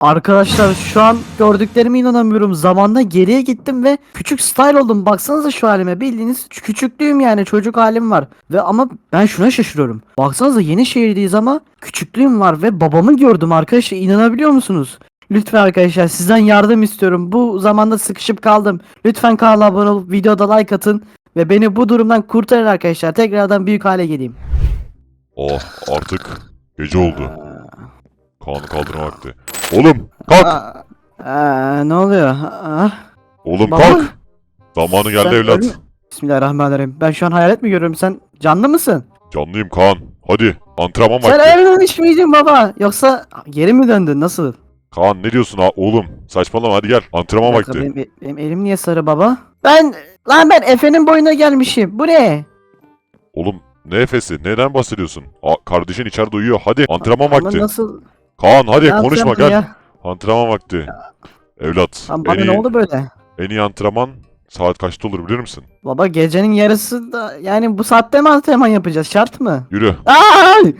Arkadaşlar şu an gördüklerime inanamıyorum. Zamanda geriye gittim ve küçük style oldum. Baksanıza şu halime. Bildiğiniz kü- küçüklüğüm yani çocuk halim var. Ve ama ben şuna şaşırıyorum. Baksanıza yeni şehirdeyiz ama küçüklüğüm var ve babamı gördüm arkadaşlar. İnanabiliyor musunuz? Lütfen arkadaşlar sizden yardım istiyorum. Bu zamanda sıkışıp kaldım. Lütfen kanala abone olup videoda like atın. Ve beni bu durumdan kurtarın arkadaşlar. Tekrardan büyük hale geleyim. Oh artık gece oldu. Kaan'ı kaldırma vakti. Oğlum kalk. Aa, aa, ne oluyor? Aa, Oğlum baba. kalk. Zamanı geldi Sen evlat. Bismillahirrahmanirrahim. Ben şu an hayalet mi görüyorum? Sen canlı mısın? Canlıyım Kaan. Hadi antrenman Sen vakti. ölmemiş miydin baba? Yoksa geri mi döndün? Nasıl? Kaan ne diyorsun ha oğlum? Saçmalama hadi gel. Antrenman Bir dakika, vakti. Benim, benim elim niye sarı baba? Ben lan ben Efe'nin boyuna gelmişim. Bu ne? Oğlum ne Efes'i? Neden bahsediyorsun? Aa, kardeşin içeride uyuyor. Hadi antrenman Ama vakti. nasıl? Kaan hadi Ne konuşma gel. ya? Antrenman vakti. Evlat. Lan en, bana iyi, ne oldu böyle? en iyi antrenman saat kaçta olur bilir misin? Baba gecenin yarısı da yani bu saatte mi antrenman yapacağız? Şart mı? Yürü. Ay!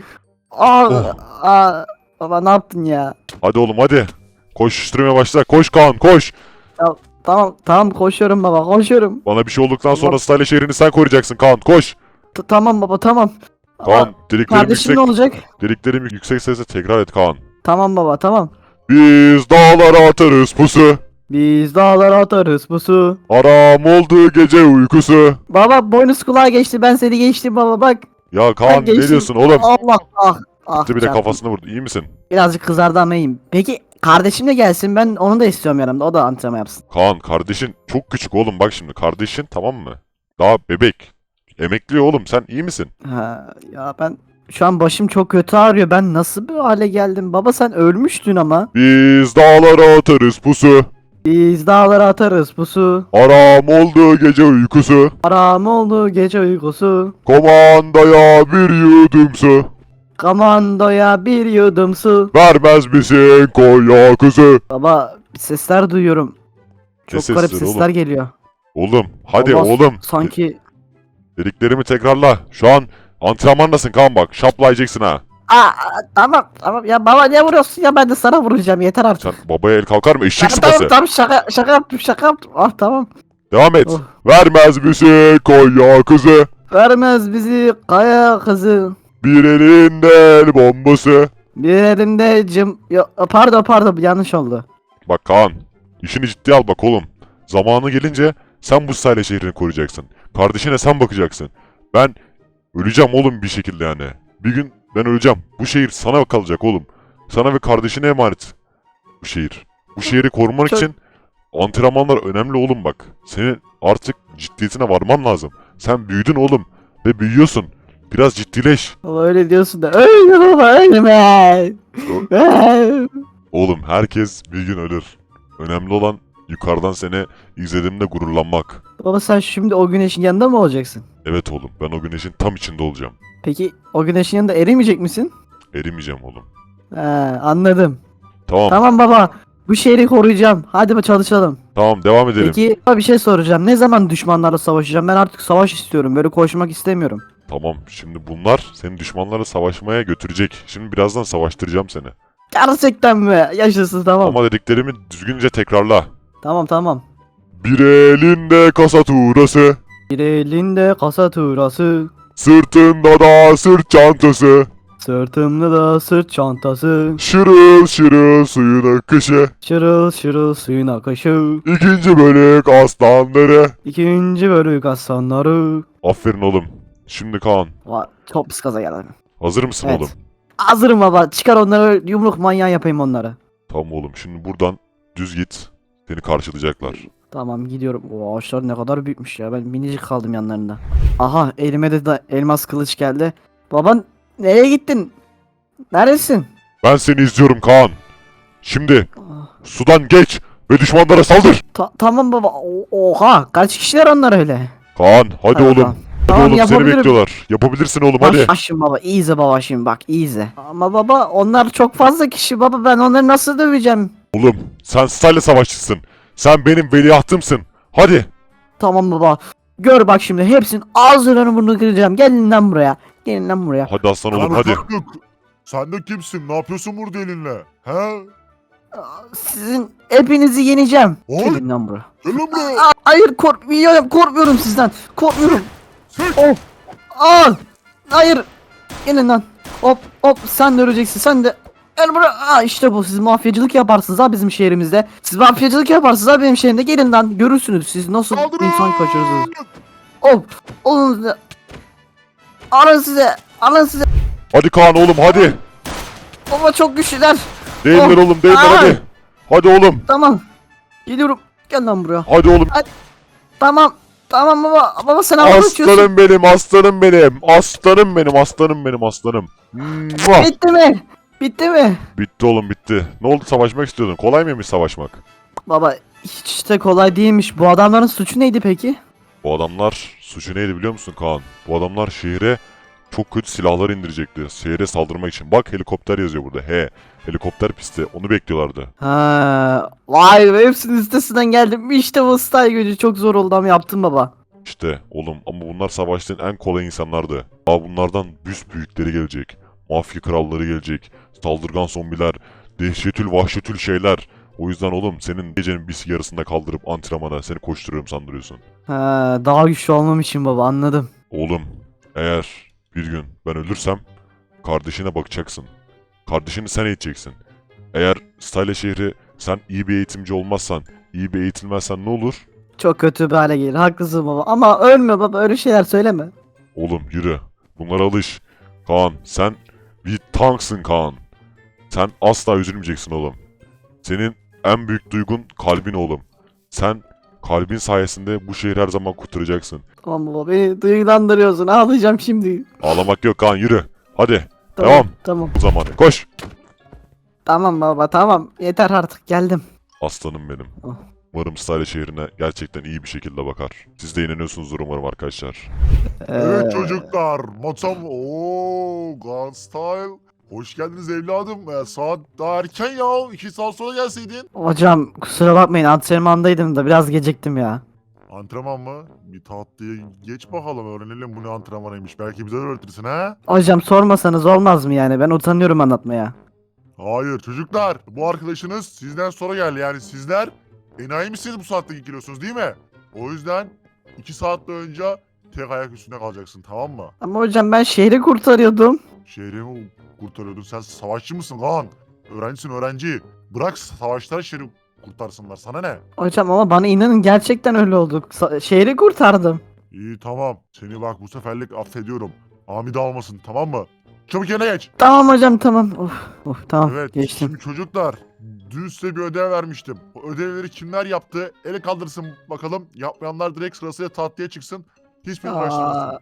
Aa, Oh. aa, baba ne yaptın ya? Hadi oğlum hadi. Koşuşturmaya başla. Koş Kaan koş. Tamam tamam koşuyorum baba koşuyorum. Bana bir şey olduktan sonra. Style şehrini sen koruyacaksın Kaan. Koş. T- tamam baba tamam. Aa, Kaan deliklerim Kardeşim yüksek. ne olacak? Deliklerim yüksek sesle tekrar et Kaan. Tamam baba tamam. Biz dağlara atarız pusu. Biz dağlara atarız pusu. Aram oldu gece uykusu. Baba boynuz kulağa geçti ben seni geçtim baba bak. Ya Kaan ne geçtim. diyorsun oğlum? Allah ah ah. Bir de çarptım. kafasını vurdu. İyi misin? Birazcık kızardı ama iyiyim. Peki kardeşim de gelsin ben onu da istiyorum yanımda o da antrenman yapsın. Kaan kardeşin çok küçük oğlum bak şimdi. Kardeşin tamam mı? Daha bebek. Emekli oğlum sen iyi misin? Ha, ya ben şu an başım çok kötü ağrıyor ben nasıl bir hale geldim baba sen ölmüştün ama. Biz dağlara atarız pusu. Biz dağlara atarız pusu. Aram oldu gece uykusu. Aram oldu gece uykusu. Komandaya bir yudum su. Kamandoya bir yudum su. Vermez misin koya kızı? Baba sesler duyuyorum. Çok sesleri garip oğlum? sesler geliyor. Oğlum hadi Baba, oğlum. Sanki Dediklerimi tekrarla. Şu an antrenmandasın Kaan bak. Şaplayacaksın ha. Aa, tamam tamam ya baba niye vuruyorsun ya ben de sana vuracağım yeter artık. Sen babaya el kalkar mı? Eşek tamam, sıpası. tamam şaka şaka yaptım şaka yaptım. Ah tamam. Devam et. Oh. Vermez misin koya kızı? Vermez bizi kaya kızı. Bir elinde el bombası. Bir elimde cım... Yo, pardon pardon yanlış oldu. Bak Kaan. işini ciddiye al bak oğlum. Zamanı gelince sen bu sahile şehrini koruyacaksın. Kardeşine sen bakacaksın. Ben öleceğim oğlum bir şekilde yani. Bir gün ben öleceğim. Bu şehir sana kalacak oğlum. Sana ve kardeşine emanet. Bu şehir. Bu şehri korumak Çok- için antrenmanlar önemli oğlum bak. Senin artık ciddiyetine varman lazım. Sen büyüdün oğlum. Ve büyüyorsun. Biraz ciddileş. Baba öyle diyorsun da ölme ölme. Oğlum herkes bir gün ölür. Önemli olan yukarıdan seni izlediğimde gururlanmak. Baba sen şimdi o güneşin yanında mı olacaksın? Evet oğlum ben o güneşin tam içinde olacağım. Peki o güneşin yanında erimeyecek misin? Erimeyeceğim oğlum. He anladım. Tamam tamam, Tamam baba bu şehri koruyacağım. Hadi çalışalım. devam edelim. Peki baba bir şey soracağım. Ne zaman düşmanlarla savaşacağım? Ben artık savaş istiyorum. Böyle koşmak istemiyorum. Tamam şimdi bunlar seni düşmanlara savaşmaya götürecek. Şimdi birazdan savaştıracağım seni. Gerçekten mi? Yaşasın tamam. Ama dediklerimi düzgünce tekrarla. Tamam tamam. Bir elinde kasa tuğrası, Bir elinde kasa tuğrası. sırtında da sırt çantası, Sırtımda da sırt çantası. şırıl şırıl suyun akışı, Şırıl şırıl suyun akışı. ikinci bölük aslanları. İkinci bölük aslanları. Aferin oğlum. Şimdi Kaan, Var. Çok pis kaza geldi. hazır mısın Evet. oğlum? Hazırım baba. Çıkar onları yumruk manyağı yapayım onları. Tamam oğlum şimdi buradan düz git. Seni karşılayacaklar. Tamam gidiyorum. O ağaçlar ne kadar büyükmüş ya. Ben minicik kaldım yanlarında. Aha elime de da elmas kılıç geldi. Baban nereye gittin? Neredesin? Ben seni izliyorum Kaan. Şimdi sudan geç ve düşmanlara saldır. ta- tamam baba. O- oha kaç kişiler onlar öyle? Kaan hadi Tamam, oğlum. tamam. Hadi Tamam, oğlum seni yapabilirim. bekliyorlar. Yapabilirsin oğlum hadi. Başım baba iyice baba şimdi bak iyice. Ama baba onlar çok fazla kişi baba ben onları nasıl döveceğim? Oğlum sen Style savaşçısın. Sen benim veliahtımsın. Hadi. Tamam baba. Gör bak şimdi hepsinin ağzını burnunu kıracağım. Gelin lan buraya. Gelin lan buraya. Hadi aslan oğlum hadi. Sen de kimsin? Ne yapıyorsun burada elinle? He? Sizin hepinizi yeneceğim. Oy. Gelin lan buraya. Gel lan buraya. Aa, hayır korkmuyorum. Korkmuyorum sizden. Korkmuyorum. Sık. Oh. Aa. Hayır. Gelin lan. Hop hop sen de öleceksin. Sen de Gel buraya. Aa, işte bu. Siz mafyacılık yaparsınız ha bizim şehrimizde. Siz mafyacılık yaparsınız ha benim şehrimde. Gelin lan. Görürsünüz siz nasıl Saldırın. insan kaçırırsınız. Hop. Olun size. Alın size. Alın size. Hadi Kaan oğlum hadi. Baba çok güçlüler. Değiller Oh. oğlum değiller Aa. hadi. Hadi oğlum. Tamam. Geliyorum. Gel lan buraya. Hadi oğlum. Tamam. Tamam baba. Baba sen havada uçuyorsun. Aslanım benim aslanım benim. Aslanım benim aslanım benim aslanım. Mua. Bitti mi? Bitti mi? Bitti oğlum bitti. Ne oldu savaşmak istiyordun? Kolay mıymış savaşmak? Baba hiç de kolay değilmiş. Bu adamların suçu neydi peki? Bu adamlar suçu neydi biliyor musun Kaan? Bu adamlar şehre çok kötü silahlar indirecekti. Şehre saldırmak için. Bak helikopter yazıyor burada. He. Helikopter pisti. Onu bekliyorlardı. Ha, vay be hepsinin üstesinden geldim. İşte bu style gücü çok zor oldu ama yaptım baba. İşte oğlum ama bunlar savaştığın en kolay insanlardı. Ama bunlardan büs büyükleri gelecek. Mafya kralları gelecek. Saldırgan zombiler. Dehşetül vahşetül şeyler. O yüzden oğlum senin gecenin bir yarısında kaldırıp antrenmana seni koşturuyorum sandırıyorsun. Ha, daha güçlü olmam için baba anladım. Oğlum eğer bir gün ben ölürsem kardeşine bakacaksın. Kardeşini sen eğiteceksin. Eğer Style şehri sen iyi bir eğitimci olmazsan, iyi bir eğitilmezsen ne olur? Çok kötü bir hale gelir. Haklısın baba. Ama ölme baba öyle şeyler söyleme. Oğlum yürü. Bunlara alış. Kaan sen bir tanksın Kaan. Sen asla üzülmeyeceksin oğlum. Senin en büyük duygun kalbin oğlum. Sen kalbin sayesinde bu şehri her zaman kurtaracaksın. Tamam baba beni duygulandırıyorsun. Ağlayacağım şimdi. Ağlamak yok Kaan yürü. Hadi Tamam. Devam. Tamam. bu zamanı koş. Tamam baba tamam. Yeter artık geldim. Aslanım benim. Oh. Umarım Style şehrine gerçekten iyi bir şekilde bakar. Siz de inanıyorsunuzdur umarım arkadaşlar. Evet çocuklar. Motom. Gun Style. Hoş geldiniz evladım. Ee, saat daha erken ya. 2 saat sonra gelseydin. Hocam kusura bakmayın antrenmandaydım da biraz geciktim ya. Antrenman mı? Bir tatlıya geç bakalım öğrenelim bu ne antrenmanıymış. Belki bize de öğretirsin ha? Hocam sormasanız olmaz mı yani? Ben utanıyorum anlatmaya. Hayır çocuklar. Bu arkadaşınız sizden sonra geldi. Yani sizler enayi misiniz bu saatte geliyorsunuz değil mi? O yüzden 2 saat önce tek ayak üstünde kalacaksın tamam mı? Ama hocam ben şehri kurtarıyordum. Şehrimi kurtarıyordun. Sen savaşçı mısın lan? Öğrencisin öğrenci. Bırak savaşlar şehri kurtarsınlar. Sana ne? Hocam ama bana inanın gerçekten öyle olduk. Şehri kurtardım. İyi tamam. Seni bak bu seferlik affediyorum. Hamide almasın tamam mı? Çabuk yerine geç. Tamam hocam tamam. Of, of tamam Evet geçtim. şimdi çocuklar. Dün size bir ödev vermiştim. O ödevleri kimler yaptı? Eli kaldırsın bakalım. Yapmayanlar direkt sırasıyla tatlıya çıksın. Hiçbir uğraştırmasın. Aa,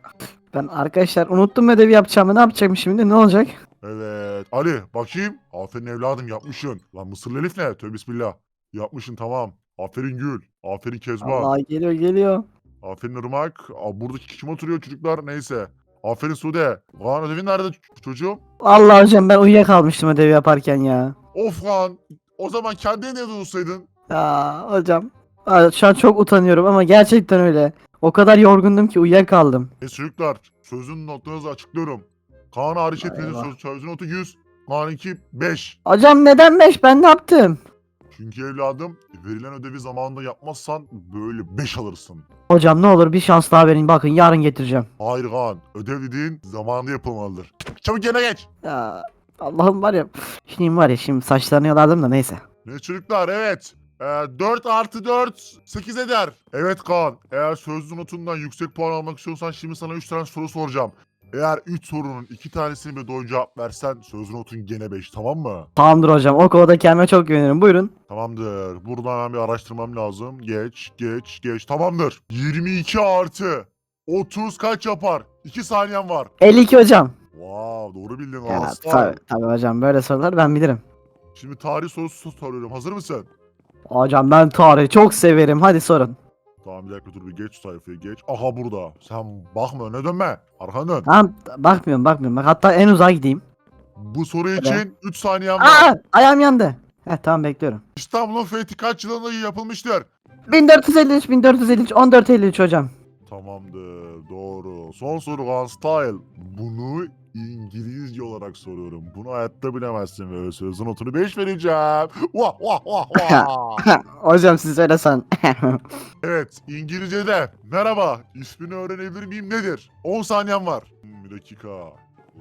ben arkadaşlar unuttum ödevi yapacağımı. Ne yapacağım şimdi? Ne olacak? Evet. Ali bakayım. Aferin evladım yapmışsın. Lan Mısırlı Elif ne? Tövbe bismillah. Yapmışsın tamam. Aferin Gül. Aferin Kezban. Allah geliyor geliyor. Aferin Irmak. Aa, burada kim oturuyor çocuklar? Neyse. Aferin Sude. Kaan ödevin nerede ç- çocuğum? Allah hocam ben uyuyakalmıştım ödevi yaparken ya. Of Kaan. O zaman kendi evinde olsaydın. Ya hocam. Aa, Şu an çok utanıyorum ama gerçekten öyle. O kadar yorgundum ki uyuyakaldım. E çocuklar sözün notlarınızı açıklıyorum. Kaan hariç hepinizin söz, sözün notu 100. Kaan'ınki 5. Hocam neden 5? Ben ne yaptım? Çünkü evladım verilen ödevi zamanında yapmazsan böyle 5 alırsın. Hocam ne olur bir şans daha verin. Bakın yarın getireceğim. Hayır Kaan. Ödev dediğin zamanında yapılmalıdır. Çabuk yerine geç. Ya Allah'ım var ya. Şimdi var ya şimdi saçlarını yolardım da neyse. Ne çocuklar evet. Ee, 4 artı 4 8 eder. Evet Kaan. Eğer sözlü notundan yüksek puan almak istiyorsan şimdi sana 3 tane soru soracağım. Eğer 3 sorunun 2 tanesini bile doğru cevap versen sözlü notun gene 5 tamam mı? Tamamdır hocam. O konuda kendime çok güvenirim. Buyurun. Tamamdır. Buradan hemen bir araştırmam lazım. Geç, geç, geç. Tamamdır. 22 artı 30 kaç yapar? 2 saniyen var. 52 hocam. Wow, doğru bildin Ya, aslan. tabii, tabii hocam böyle sorular ben bilirim. Şimdi tarih sorusu soruyorum. Hazır mısın? Hocam ben tarihi çok severim. Hadi sorun. Tamam bir dakika dur bir geç şu sayfayı geç. Aha burada. Sen bakma öne dönme. Arkanı dön. Tamam bakmıyorum bakmıyorum. Bak, hatta en uzağa gideyim. Bu soru için 3 saniyen var. Aa ayağım yandı. Heh tamam bekliyorum. İstanbul'un fethi kaç yılında yapılmıştır? 1453 1453 1453 hocam. Tamamdır. Doğru. Son soru Kaan Style. Bunu İngilizce olarak soruyorum. Bunu hayatta bilemezsin ve sözün notunu 5 vereceğim. Vah vah vah vah. Hocam siz söylesen. evet İngilizce'de merhaba ismini öğrenebilir miyim nedir? 10 saniyen var. Hmm, Bir dakika.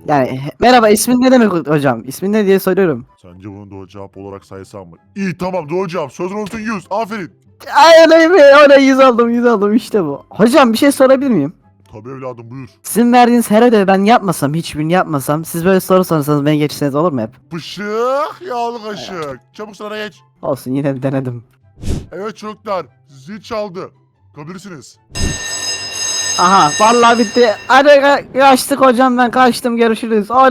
yani merhaba ismin ne demek hocam? İsmin ne diye soruyorum. Sence bunu doğru cevap olarak saysam mı? İyi tamam doğru cevap. Sözün notun 100. Aferin. Ay öyle mi? Oraya yüz aldım yüz aldım işte bu. Hocam bir şey sorabilir miyim? Tabii evladım buyur. Sizin verdiğiniz her ödevi ben yapmasam, hiçbirini yapmasam, siz böyle soru sorsanız beni geçseniz olur mu hep? Pışık yağlı kaşık. Çabuk sıraya geç. Olsun yine de denedim. Evet çocuklar zil çaldı. Kalabilirsiniz. Aha vallahi bitti. Hadi ka- kaçtık hocam ben kaçtım görüşürüz. Ol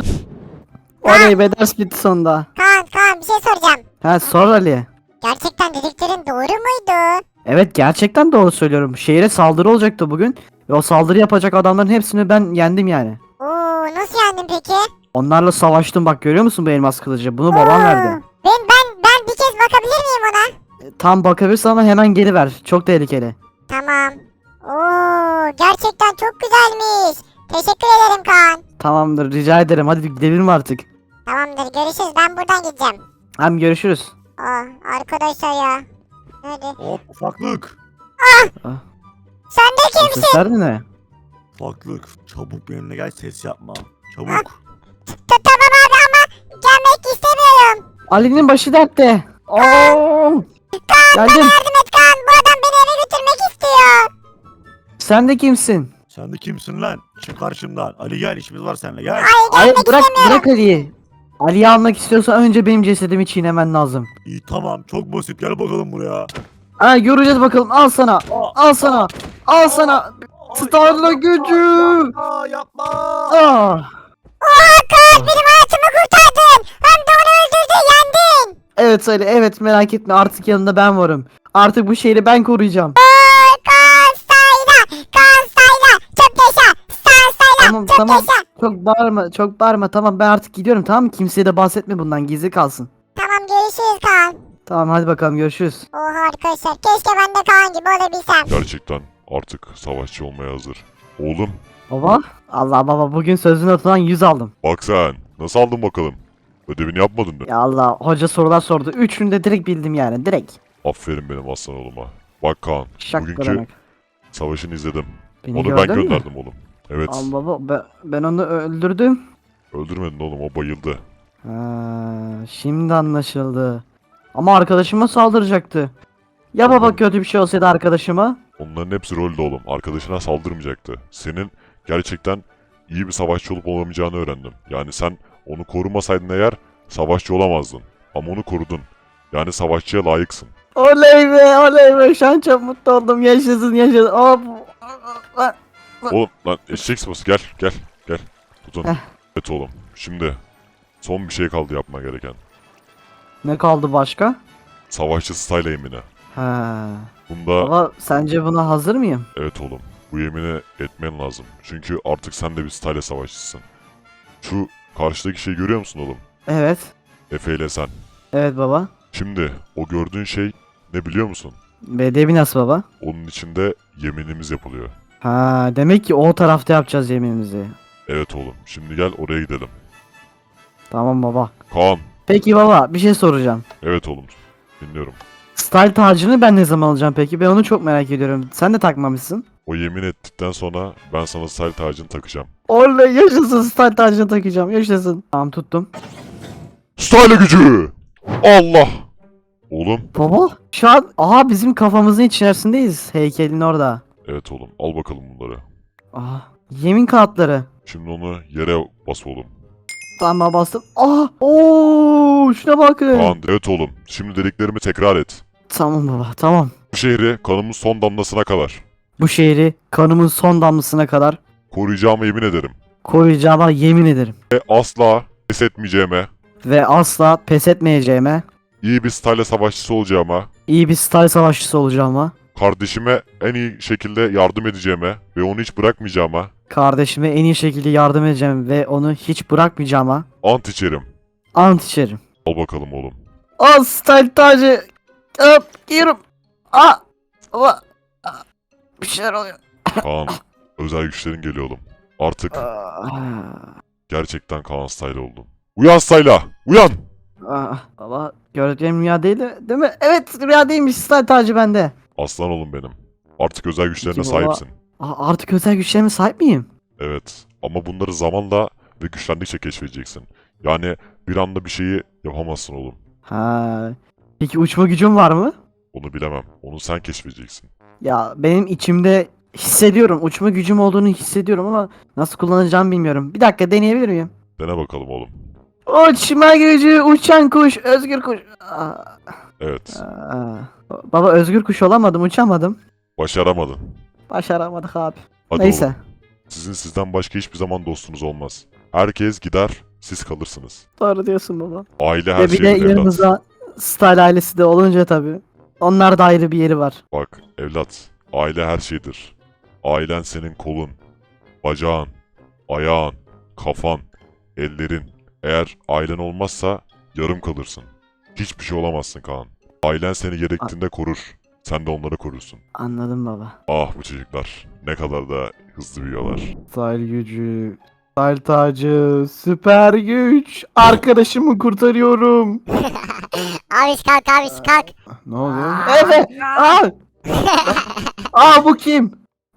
Oley be ders bitti sonunda. Kaan Kaan bir şey soracağım. Ha sor Ali. Gerçekten dediklerin doğru muydu? Evet gerçekten doğru söylüyorum. Şehire saldırı olacaktı bugün. Ve o saldırı yapacak adamların hepsini ben yendim yani. Oo nasıl yendin peki? Onlarla savaştım bak görüyor musun bu elmas kılıcı? Bunu babam Oo, verdi. Ben ben ben bir kez bakabilir miyim ona? E, Tam bakabilirsin ama hemen geri ver. Çok tehlikeli. Tamam. Oo gerçekten çok güzelmiş. Teşekkür ederim Kaan. Tamamdır rica ederim hadi gidelim artık. Tamamdır görüşürüz ben buradan gideceğim. Hem görüşürüz. Aa arkadaşlar ya. Nerede? Hop ufaklık. Sen de O kimsin? sesler de ne? Ufaklık. Çabuk benimle gel ses yapma. Çabuk. Ta- tamam abi ama gelmek istemiyorum. Ali'nin başı dertte. Oo! Geldim. Yardım et Kaan bu adam beni eve götürmek istiyor. Sen de kimsin? Sen de kimsin lan? Çık karşımdan. Ali gel işimiz var seninle gel. Ay Ay gelmek bırak istemiyorum. bırak Ali'yi. Ali'yi almak istiyorsan önce benim cesedimi çiğnemen lazım. İyi tamam çok basit gel bakalım buraya. Ha göreceğiz bakalım. Al sana. Al sana. Al sana. Starla gücü. Yapma yapma. Ah. Oha Kaan benim hayatımı kurtardın. Hem de onu öldürdü yendin. Evet Ali evet merak etme artık yanında ben varım. Artık bu şehri ben koruyacağım. Oo, Kaan Sayla. Kaan Sayla. Çok yaşa. Kaan Sayla. Tamam, çok tamam. yaşa. Çok bağırma çok bağırma tamam ben artık gidiyorum tamam mı? Kimseye de bahsetme bundan gizli kalsın. Tamam görüşürüz Kaan. Tamam hadi bakalım görüşürüz. Oha arkadaşlar keşke ben de Kaan gibi olabilsem. Gerçekten artık savaşçı olmaya hazır. Oğlum Baba. Allah baba bugün sözün atılan 100 aldım. bak sen nasıl aldın bakalım? Ödevini yapmadın mı? Ya Allah hoca sorular sordu. Üçünü de direkt bildim yani direkt. Aferin benim aslan oğluma. Bak Kaan Şak bugünkü demek. savaşını izledim. Beni Onu ben gördün mü? gönderdim oğlum. Evet Ama baba ben, ben onu öldürdüm. öldürmedin oğlum o bayıldı. Ha, şimdi anlaşıldı. Ama arkadaşıma saldıracaktı. Ya baba kötü bir şey olsaydı arkadaşıma? Onların hepsi rolde oğlum. Arkadaşına saldırmayacaktı. Senin gerçekten iyi bir savaşçı olup olamayacağını öğrendim. Yani sen onu korumasaydın eğer savaşçı olamazdın. Ama onu korudun. Yani savaşçıya layıksın. Oley be oley be şu an çok mutlu oldum yaşasın yaşasın. Hop. Oğlum lan eşek sıpası gel gel gel. Tutun. Heh. Evet oğlum. Şimdi son bir şey kaldı yapma gereken. Ne kaldı başka? Savaşçı style yemini. Ha. Bunda Baba sence buna hazır mıyım? evet oğlum. Bu yemini etmen lazım. Çünkü artık sen de bir style savaşçısın. Şu karşıdaki şeyi görüyor musun oğlum? Evet. Efe ile sen. Evet baba. Şimdi o gördüğün şey ne biliyor musun? Bedevi nasıl baba? Onun içinde yeminimiz yapılıyor. Ha demek ki o tarafta yapacağız yeminimizi. Evet oğlum. Şimdi gel oraya gidelim. Tamam baba. Kaan. Peki baba bir şey soracağım. Evet oğlum. Dinliyorum. Style tacını ben ne zaman alacağım peki? Ben onu çok merak ediyorum. Sen de takmamışsın. O yemin ettikten sonra ben sana style tacını takacağım. Oley yaşasın style tacını takacağım yaşasın. Tamam tuttum. Style gücü! Allah! Oğlum. Baba şu an aha bizim kafamızın içerisindeyiz heykelin orada. Evet oğlum. Al bakalım bunları. Aha yemin kağıtları. Şimdi onu yere bas oğlum. Tamam bastım. Aha ooo şuna bakın. Kaan. Evet oğlum. Şimdi dediklerimi tekrar et. Tamam baba tamam. Bu şehri kanımın son damlasına kadar Bu şehri kanımın son damlasına kadar koruyacağıma yemin ederim. koruyacağıma yemin ederim. Ve asla pes etmeyeceğime, Ve asla pes etmeyeceğime, iyi bir style savaşçısı olacağıma, iyi bir style savaşçısı olacağıma, kardeşime en iyi şekilde yardım edeceğime ve onu hiç bırakmayacağıma kardeşime en iyi şekilde yardım edeceğim ve onu hiç bırakmayacağıma ant içerim. ant içerim. Al bakalım oğlum. Al style tacı. Hop giyiyorum. Aa. Aa. Aa. Bir şeyler oluyor. Kaan, özel güçlerin geliyor oğlum. Artık Aa. Gerçekten Kaan Style oldun. Uyan Style'a! Uyan! Ah, baba gördüğüm rüya değil de- değil mi? Evet rüya değilmiş style tacı bende. Aslan oğlum benim. Artık özel güçlerine Peki baba. sahipsin. Aa, artık özel güçlerime sahip miyim? Evet. Ama bunları zamanla ve güçlendikçe keşfedeceksin. Yani bir anda bir şeyi yapamazsın oğlum. Ha. Peki uçma gücüm var mı? Onu bilemem. Onu sen keşfedeceksin. Ya benim içimde hissediyorum. Uçma gücüm olduğunu hissediyorum ama nasıl kullanacağımı bilmiyorum. Bir dakika deneyebilir miyim? Dene bakalım oğlum. Uçma gücü uçan kuş özgür kuş. Aa, Evet. aa. Baba özgür kuş olamadım uçamadım. Başaramadın. Başaramadık abi. Hadi Neyse. oğlum. Sizin sizden başka hiçbir zaman dostunuz olmaz. Herkes gider, siz kalırsınız. Doğru diyorsun baba. Aile her Ve bir de şeyin evlat. yanımızda Style ailesi de olunca tabii. Onlar da ayrı bir yeri var. Bak evlat, aile her şeydir. Ailen senin kolun, bacağın, ayağın, kafan, ellerin. Eğer ailen olmazsa yarım kalırsın. Hiçbir şey olamazsın Kaan. Ailen seni gerektiğinde korur. Sen de onları korursun. Anladım baba. Ah bu çocuklar. Ne kadar da hızlı büyüyorlar. Style gücü. Style tacı. Süper güç. Arkadaşımı kurtarıyorum. abiş kalk abiş kalk. Ne oluyor? Evet. Aa! Aa bu kim?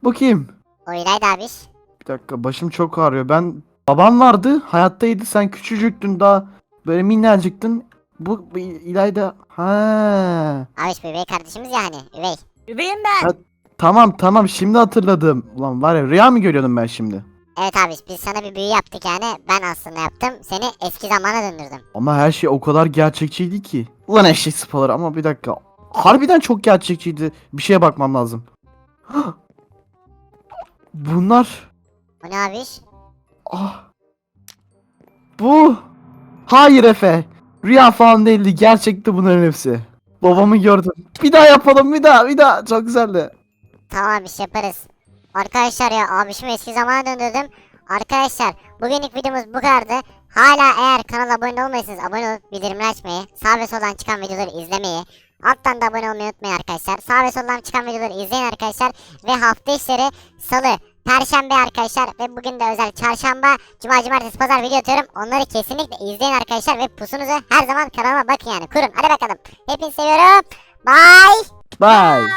Bu kim? O İlayda abiş. Bir dakika başım çok ağrıyor. Ben babam vardı. Hayattaydı. Sen küçücüktün daha. Böyle minnacıktın. Bu, bu İlayda. Ha. Abiş bu üvey kardeşimiz ya hani üvey. Üveyim ben. Tamam tamam şimdi hatırladım. Ulan var ya rüya mı görüyordum ben şimdi? Evet abiş biz sana bir büyü yaptık yani. Ben aslında yaptım. Seni eski zamana döndürdüm. Ama her şey o kadar gerçekçiydi ki. Ulan eşek sıpaları ama bir dakika. Harbiden çok gerçekçiydi. Bir şeye bakmam lazım. Bunlar... O ne abiş? Ah. Bu... Hayır Efe. Rüya falan değildi. Gerçekti bunların hepsi. Babamı gördüm. Bir daha yapalım bir daha bir daha. Çok güzeldi. Tamam abiş yaparız. Arkadaşlar ya abişimi eski zamana döndürdüm. Arkadaşlar bugünlük videomuz bu kadardı. Hala eğer kanala abone olmayırsanız abone olup bildirimleri açmayı, sağ ve soldan çıkan videoları izlemeyi, alttan da abone olmayı unutmayın arkadaşlar. Sağ ve soldan çıkan videoları izleyin arkadaşlar. Ve hafta işleri salı, perşembe arkadaşlar ve bugün de özel çarşamba, cuma, cumartesi, pazar video atıyorum. Onları kesinlikle izleyin arkadaşlar ve pusunuzu her zaman kanalıma bakın yani kurun. Hadi bakalım. Hepinizi seviyorum. Bye. Bye.